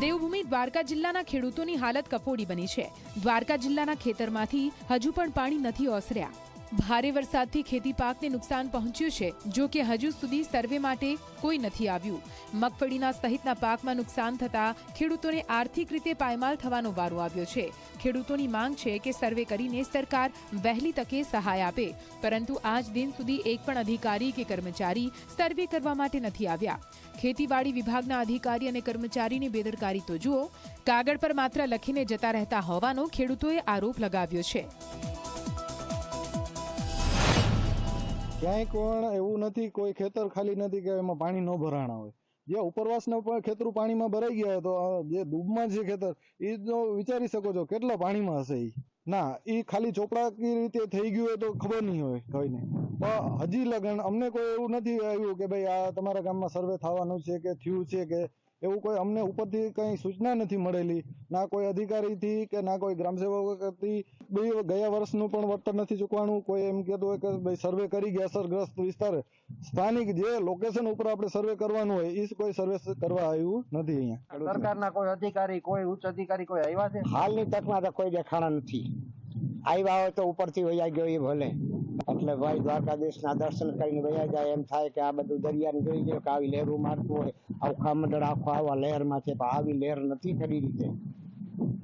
દેવભૂમિ દ્વારકા જિલ્લાના ખેડૂતોની હાલત કફોડી બની છે. દ્વારકા જિલ્લાના ખેતરમાંથી હજુ પણ પાણી નથી ઓસર્યા. ભારે વરસાદથી ખેતી પાકને નુકસાન પહોંચ્યું છે, જો કે હજુ સુધી સર્વે માટે કોઈ નથી આવ્યું. મગફળીના સહિતના પાકમાં નુકસાન થતા ખેડૂતોને આર્થિક રીતે પાયમાલ થવાનો વારો આવ્યો છે. ખેડૂતોની માંગ છે કે સર્વે કરીને સરકાર વહેલી તકે સહાય આપે, પરંતુ આજ દિન સુધી એક પણ અધિકારી કે કર્મચારી સર્વે કરવા માટે નથી આવ્યા. ખેતીવાડી વિભાગના અધિકારી અને કર્મચારીની બેદરકારી તો જુઓ, કાગળ પર માત્ર લખીને જતા રહેતા હોવાનો ખેડૂતોએ આરોપ લગાવ્યો છે. ક્યાંય પણ એવું નથી, કોઈ ખેતર ખાલી નથી કે એમાં પાણી ન ભરાણા હોય. જે ઉપરવાસના પણ ખેતરું પાણીમાં ભરાઈ ગયા તો જે ડૂબમાં છે ખેતર એ જો વિચારી શકો છો કેટલા પાણીમાં હશે એ ના, એ ખાલી ચોપડાકી રીતે થઈ ગયું હોય તો ખબર નહીં હોય કોઈને. પણ હજી લગન, અમને કોઈ એવું નથી આવ્યું કે ભાઈ આ તમારા ગામમાં સર્વે થવાનું છે કે થયું છે કે એવું કોઈ અમને ઉપરથી કઈ સૂચના નથી મળેલી. ના કોઈ અધિકારીથી કે ના કોઈ ગ્રામસેવકથી. બે ગયા વર્ષનું પણ વળતર નથી ચૂકવાનું. કોઈ એમ કહેતું હોય કે ભાઈ સર્વે કરી ગયા અસરગ્રસ્ત વિસ્તાર. સ્થાનિક જે લોકેશન ઉપર આપણે સર્વે કરવાનું હોય એ કોઈ સર્વે કરવા આવ્યું નથી અહીંયા. સરકારના કોઈ અધિકારી કોઈ ઉચ્ચ અધિકારી કોઈ આવ્યા છે? હાલની તકમાં તો કોઈ દેખાણા નથી. આવ્યા હોય તો ઉપરથી વૈયા ગયો એ ભલે. એટલે ભાઈ દ્વારકાધીશના દર્શન કરીને વયા જાય, એમ થાય કે આ બધું દરિયાને જોઈ ગયો કે આવી લહેરું મારતું હોય આવું ખામંડળ આખો આવા લહેરમાં છે, પણ આવી લહેર નથી કરી રીતે.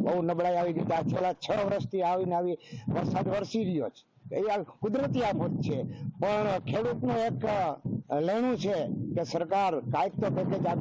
બહુ નબળાઈ આવી રીતે, આ છેલ્લા છ વર્ષથી આવીને આવી વરસાદ વરસી રહ્યો છે. એ આ કુદરતી આફત છે. પણ ખેડૂતનું એક લેણું છે કે સરકાર કાંઈક તો પેકેજ આપી